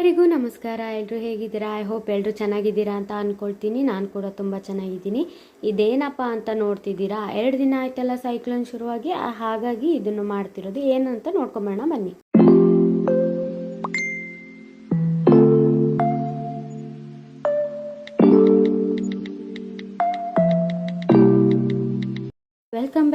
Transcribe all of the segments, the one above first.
ಎಲ್ಲರಿಗೂ ನಮಸ್ಕಾರ. ಎಲ್ಲರೂ ಹೇಗಿದ್ದೀರಾ? ಐ ಹೋಪ್ ಎಲ್ಲರೂ ಚೆನ್ನಾಗಿದ್ದೀರಾ ಅಂತ ಅಂದ್ಕೊಳ್ತೀನಿ ನಾನು ಕೂಡ ತುಂಬ ಚೆನ್ನಾಗಿದ್ದೀನಿ. ಇದೇನಪ್ಪ ಅಂತ ನೋಡ್ತಿದ್ದೀರಾ? ಎರಡು ದಿನ ಆಯ್ತಲ್ಲ ಸೈಕ್ಲೋನ್ ಶುರುವಾಗಿ. ಹಾಗಾಗಿ ಇದನ್ನು ಮಾಡ್ತಿರೋದು. ಏನು ಅಂತ ನೋಡ್ಕೊಂಬರೋಣ ಬನ್ನಿ.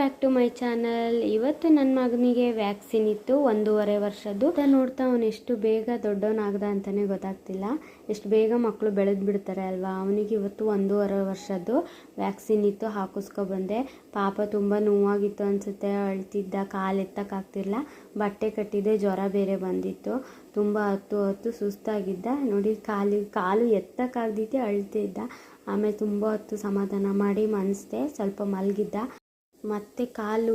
ಬ್ಯಾಕ್ ಟು ಮೈ ಚಾನಲ್ ಇವತ್ತು ನನ್ನ ಮಗನಿಗೆ ವ್ಯಾಕ್ಸಿನ್ ಇತ್ತು, ಒಂದೂವರೆ ವರ್ಷದ್ದು. ನೋಡ್ತಾ ಅವನು ಎಷ್ಟು ಬೇಗ ದೊಡ್ಡವನಾಗ್ದ ಅಂತಲೇ ಗೊತ್ತಾಗ್ತಿಲ್ಲ. ಎಷ್ಟು ಬೇಗ ಮಕ್ಕಳು ಬೆಳೆದು ಬಿಡ್ತಾರೆ ಅಲ್ವಾ? ಅವನಿಗೆ ಇವತ್ತು ಒಂದೂವರೆ ವರ್ಷದ್ದು ವ್ಯಾಕ್ಸಿನ್ ಇತ್ತು, ಹಾಕಿಸ್ಕೊ ಬಂದೆ. ಪಾಪ ತುಂಬ ನೋವಾಗಿತ್ತು ಅನಿಸುತ್ತೆ, ಅಳ್ತಿದ್ದ, ಕಾಲು ಎತ್ತಕ್ಕಾಗ್ತಿಲ್ಲ ಬಟ್ಟೆ ಕಟ್ಟಿದೆ, ಜ್ವರ ಬೇರೆ ಬಂದಿತ್ತು. ತುಂಬ ಹತ್ತು ಹೊತ್ತು ಸುಸ್ತಾಗಿದ್ದ. ನೋಡಿ, ಕಾಲು ಕಾಲು ಎತ್ತಕ್ಕಾಗ್ದಿದ್ದೆ ಅಳ್ತಿದ್ದ. ಆಮೇಲೆ ತುಂಬ ಹೊತ್ತು ಸಮಾಧಾನ ಮಾಡಿ ಮನಸ್ತೆ ಸ್ವಲ್ಪ ಮಲಗಿದ್ದ. ಮತ್ತೆ ಕಾಲು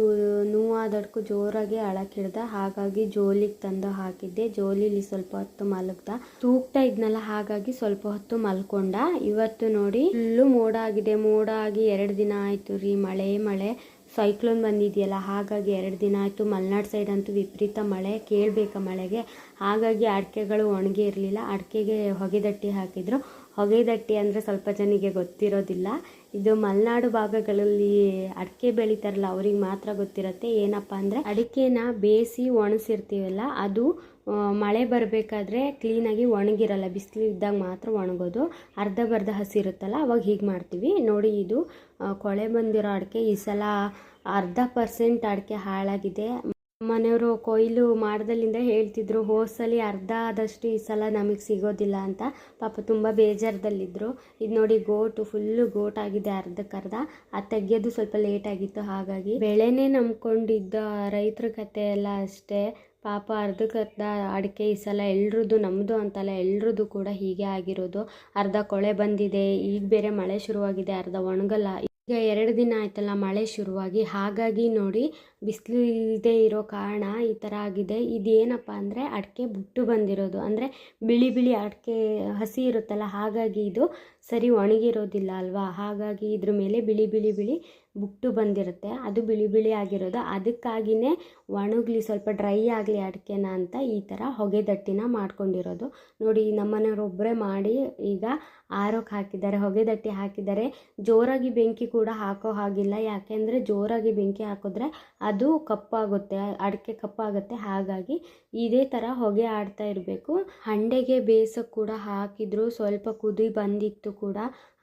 ನೋವಾದಡ್ಕು ಜೋರಾಗಿ ಅಳಕಿಡ್ದ ಹಾಗಾಗಿ ಜೋಲಿಗೆ ತಂದು ಹಾಕಿದ್ದೆ. ಜೋಲಿಲಿ ಸ್ವಲ್ಪ ಹೊತ್ತು ಮಲಗ್ದ. ತೂಗ್ತಾ ಇದ್ನಲ್ಲ, ಹಾಗಾಗಿ ಸ್ವಲ್ಪ ಹೊತ್ತು ಮಲ್ಕೊಂಡ. ಇವತ್ತು ನೋಡಿ ಫುಲ್ಲು ಮೋಡ ಆಗಿದೆ ಮೋಡ ಆಗಿ ಎರಡು ದಿನ ಆಯ್ತು ರೀ ಮಳೆ ಮಳೆ. ಸೈಕ್ಲೋನ್ ಬಂದಿದೆಯಲ್ಲ, ಹಾಗಾಗಿ ಎರಡು ದಿನ ಆಯಿತು. ಮಲೆನಾಡು ಸೈಡ್ ಅಂತೂ ವಿಪರೀತ ಮಳೆ. ಕೇಳಬೇಕಾ ಮಳೆಗೆ. ಹಾಗಾಗಿ ಅಡಿಕೆಗಳು ಒಣಗಿ ಇರಲಿಲ್ಲ. ಅಡಿಕೆಗೆ ಹೊಗೆದಟ್ಟಿ ಹಾಕಿದ್ರು. ಹೊಗೆದಟ್ಟಿ ಅಂದರೆ ಸ್ವಲ್ಪ ಜನಿಗೆ ಗೊತ್ತಿರೋದಿಲ್ಲ. ಇದು ಮಲೆನಾಡು ಭಾಗಗಳಲ್ಲಿ ಅಡಿಕೆ ಬೆಳಿತಾರಲ್ಲ, ಅವ್ರಿಗೆ ಮಾತ್ರ ಗೊತ್ತಿರುತ್ತೆ. ಏನಪ್ಪ ಅಂದರೆ ಅಡಿಕೆನ ಬೇಯಿಸಿ ಒಣಸಿರ್ತೀವಲ್ಲ ಅದು ಮಳೆ ಬರಬೇಕಾದ್ರೆ ಕ್ಲೀನಾಗಿ ಒಣಗಿರಲ್ಲ. ಬಿಸಿಲು ಇದ್ದಾಗ ಮಾತ್ರ ಒಣಗೋದು. ಅರ್ಧ ಬರ್ಧ ಹಸಿರುತ್ತಲ್ಲ ಅವಾಗ ಹೀಗೆ ಮಾಡ್ತೀವಿ. ನೋಡಿ ಇದು ಕೊಳೆ ಬಂದಿರೋ ಅಡಿಕೆ. ಈ ಸಲ ಅರ್ಧ ಪರ್ಸೆಂಟ್ ಅಡಿಕೆ ಹಾಳಾಗಿದೆ. ಮನೆಯವರು ಕೊಯ್ಲು ಮಾಡ್ದಲ್ಲಿಂದ ಹೇಳ್ತಿದ್ರು ಹೋಸಲಿ ಅರ್ಧ ಆದಷ್ಟು ಈ ಸಲ ನಮಗೆ ಸಿಗೋದಿಲ್ಲ ಅಂತ. ಪಾಪ ತುಂಬ ಬೇಜಾರದಲ್ಲಿದ್ದರು ಇದು ನೋಡಿ ಗೋಟು ಫುಲ್ಲು ಗೋಟಾಗಿದೆ ಅರ್ಧಕ್ಕರ್ಧ ಅದು ತೆಗೆಯೋದು ಸ್ವಲ್ಪ ಲೇಟ್ ಆಗಿತ್ತು, ಹಾಗಾಗಿ. ಬೆಳೆನೇ ನಂಬ್ಕೊಂಡಿದ್ದ ರೈತರ ಕತೆ ಎಲ್ಲ ಅಷ್ಟೇ. ಪಾಪ ಅರ್ಧಕ್ಕರ್ಧ ಅಡಿಕೆ ಈ ಸಲ ಎಲ್ರದ್ದು ನಮ್ಮದು ಅಂತಲ್ಲ, ಎಲ್ರದ್ದು ಕೂಡ ಹೀಗೆ ಆಗಿರೋದು. ಅರ್ಧ ಕೊಳೆ ಬಂದಿದೆ, ಈಗ ಬೇರೆ ಮಳೆ ಶುರುವಾಗಿದೆ, ಅರ್ಧ ಒಣಗಲ್ಲ. ಈಗ ಎರಡು ದಿನ ಆಯ್ತಲ್ಲ ಮಳೆ ಶುರುವಾಗಿ, ಹಾಗಾಗಿ ನೋಡಿ ಬಿಸಿಲು ಇಲ್ಲದೆ ಇರೋ ಕಾರಣ ಈ ಥರ ಆಗಿದೆ. ಇದೇನಪ್ಪ ಅಂದರೆ ಅಡಿಕೆ ಬುಟ್ಟು ಬಂದಿರೋದು. ಅಂದರೆ ಬಿಳಿ ಬಿಳಿ ಅಡಿಕೆ ಹಸಿ ಇರುತ್ತಲ್ಲ, ಹಾಗಾಗಿ ಇದು ಸರಿ ಒಣಗಿರೋದಿಲ್ಲ ಅಲ್ವಾ? ಹಾಗಾಗಿ ಇದ್ರ ಮೇಲೆ ಬಿಳಿ ಬಿಳಿ ಬಿಳಿ ಬುಟ್ಟು ಬಂದಿರುತ್ತೆ. ಅದು ಬಿಳಿ ಬಿಳಿ ಆಗಿರೋದು. ಅದಕ್ಕಾಗಿಯೇ ಒಣಗಲಿ, ಸ್ವಲ್ಪ ಡ್ರೈ ಆಗಲಿ ಅಡಿಕೆನ ಅಂತ ಈ ಥರ ಹೊಗೆದಟ್ಟಿನ ಮಾಡ್ಕೊಂಡಿರೋದು. ನೋಡಿ ನಮ್ಮನೆಯವ್ರೊಬ್ಬರೇ ಮಾಡಿ ಈಗ ಆರೋಕ್ಕೆ ಹಾಕಿದ್ದಾರೆ, ಹೊಗೆದಟ್ಟಿ ಹಾಕಿದ್ದಾರೆ. ಜೋರಾಗಿ ಬೆಂಕಿ ಕೂಡ ಹಾಕೋ ಹಾಗಿಲ್ಲ. ಯಾಕೆಂದರೆ ಜೋರಾಗಿ ಬೆಂಕಿ ಹಾಕಿದ್ರೆ ಅದು ಕಪ್ಪಾಗುತ್ತೆ, ಅಡಿಕೆ ಕಪ್ಪಾಗುತ್ತೆ. ಹಾಗಾಗಿ ಇದೇ ಥರ ಹೊಗೆ ಆಡ್ತಾ ಇರಬೇಕು. ಹಂಡೆಗೆ ಬೇಸಕ್ಕೆ ಕೂಡ ಹಾಕಿದ್ರು, ಸ್ವಲ್ಪ ಕುದಿ ಬಂದಿತ್ತು ಕೂಡ.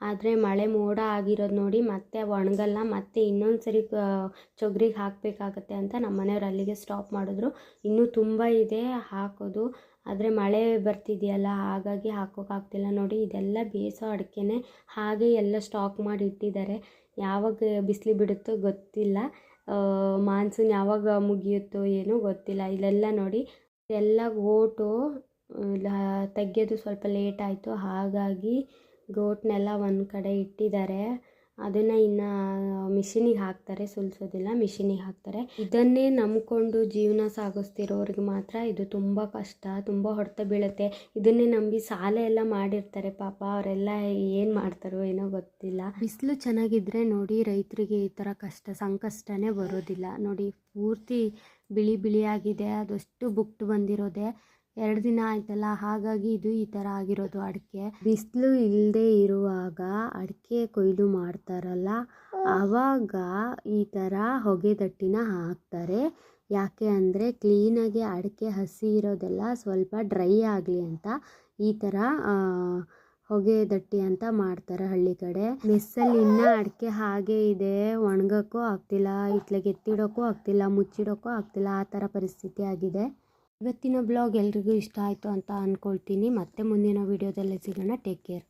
ಆದರೆ ಮಳೆ ಮೋಡ ಆಗಿರೋದು ನೋಡಿ ಮತ್ತೆ ಒಣಗಲ್ಲ, ಮತ್ತೆ ಇನ್ನೊಂದು ಸರಿ ಚೊಗ್ರಿಗೆ ಹಾಕಬೇಕಾಗತ್ತೆ ಅಂತ ನಮ್ಮ ಮನೆಯವ್ರು ಅಲ್ಲಿಗೆ ಸ್ಟಾಪ್ ಮಾಡಿದ್ರು. ಇನ್ನೂ ತುಂಬ ಇದೆ, ಹಾಕೋದು. ಆದರೆ ಮಳೆ ಬರ್ತಿದೆಯಲ್ಲ, ಹಾಗಾಗಿ ಹಾಕೋಕ್ಕಾಗ್ತಿಲ್ಲ ನೋಡಿ, ಇದೆಲ್ಲ ಬೇಯಿಸೋ ಅಡಿಕೆನೇ ಹಾಗೆ ಎಲ್ಲ ಸ್ಟಾಕ್ ಮಾಡಿ ಇಟ್ಟಿದ್ದಾರೆ. ಯಾವಾಗ ಬಿಸಿಲು ಬಿಡುತ್ತೋ ಗೊತ್ತಿಲ್ಲ. ಮಾನ್ಸೂನ್ ಯಾವಾಗ ಮುಗಿಯುತ್ತೋ ಏನೋ ಗೊತ್ತಿಲ್ಲ. ಇಲ್ಲೆಲ್ಲ ನೋಡಿ, ಎಲ್ಲ ಗೋಟು ತೆಗೆಯೋದು ಸ್ವಲ್ಪ ಲೇಟ್ ಆಯಿತು. ಹಾಗಾಗಿ ಗೋಟ್ನೆಲ್ಲ ಒಂದು ಕಡೆ ಇಟ್ಟಿದ್ದಾರೆ. ಅದನ್ನು ಇನ್ನು ಮಿಷಿನಿಗೆ ಹಾಕ್ತಾರೆ, ಸುಲಿಸೋದಿಲ್ಲ, ಮಿಷಿನಿಗೆ ಹಾಕ್ತಾರೆ. ಇದನ್ನೇ ನಂಬಿಕೊಂಡು ಜೀವನ ಸಾಗಿಸ್ತಿರೋರಿಗೆ ಮಾತ್ರ ಇದು ತುಂಬ ಕಷ್ಟ, ತುಂಬ ಹೊಡೆತ ಬೀಳುತ್ತೆ. ಇದನ್ನೇ ನಂಬಿ ಸಾಲ ಎಲ್ಲ ಮಾಡಿರ್ತಾರೆ, ಪಾಪ ಅವರೆಲ್ಲ ಏನು ಮಾಡ್ತಾರೋ ಏನೋ ಗೊತ್ತಿಲ್ಲ. ಬಿಸಿಲು ಚೆನ್ನಾಗಿದ್ರೆ ನೋಡಿ ರೈತರಿಗೆ ಈ ಥರ ಕಷ್ಟ, ಸಂಕಷ್ಟನೇ ಬರೋದಿಲ್ಲ. ನೋಡಿ ಪೂರ್ತಿ ಬಿಳಿ ಬಿಳಿಯಾಗಿದೆ, ಅದಷ್ಟು ಬುಕ್ಟ್ ಬಂದಿರೋದೆ. ಎರಡು ದಿನ ಆಯ್ತಲ್ಲ, ಹಾಗಾಗಿ ಇದು ಈ ಥರ ಆಗಿರೋದು ಅಡಿಕೆ. ಬಿಸಿಲು ಇಲ್ಲದೆ ಇರುವಾಗ ಅಡಿಕೆ ಕೊಯ್ಲು ಮಾಡ್ತಾರಲ್ಲ, ಆವಾಗ ಈ ಥರ ಹೊಗೆದಟ್ಟಿನ ಹಾಕ್ತಾರೆ. ಯಾಕೆ ಅಂದರೆ ಕ್ಲೀನಾಗಿ ಅಡಿಕೆ ಹಸಿ ಇರೋದೆಲ್ಲ ಸ್ವಲ್ಪ ಡ್ರೈ ಆಗಲಿ ಅಂತ ಈ ಥರ ಹೊಗೆ ದಟ್ಟಿ ಅಂತ ಮಾಡ್ತಾರೆ ಹಳ್ಳಿ ಕಡೆ. ಮೆಸ್ಸಲ್ಲಿ ಇನ್ನೂ ಅಡಿಕೆ ಹಾಗೆ ಇದೆ, ಒಣಗಕ್ಕೂ ಆಗ್ತಿಲ್ಲ ಇತ್ಲಾಗೆ ಎತ್ತಿಡೋಕ್ಕೂ ಆಗ್ತಿಲ್ಲ, ಮುಚ್ಚಿಡೋಕ್ಕೂ ಆಗ್ತಿಲ್ಲ, ಆ ಥರ ಪರಿಸ್ಥಿತಿ ಆಗಿದೆ. ಇವತ್ತಿನ ಬ್ಲಾಗ್ ಎಲ್ರಿಗೂ ಇಷ್ಟ ಆಯಿತು ಅಂತ ಅಂದ್ಕೊಳ್ತೀನಿ ಮತ್ತೆ ಮುಂದಿನ ವೀಡಿಯೋದಲ್ಲೇ ಸಿಗೋಣ. Take care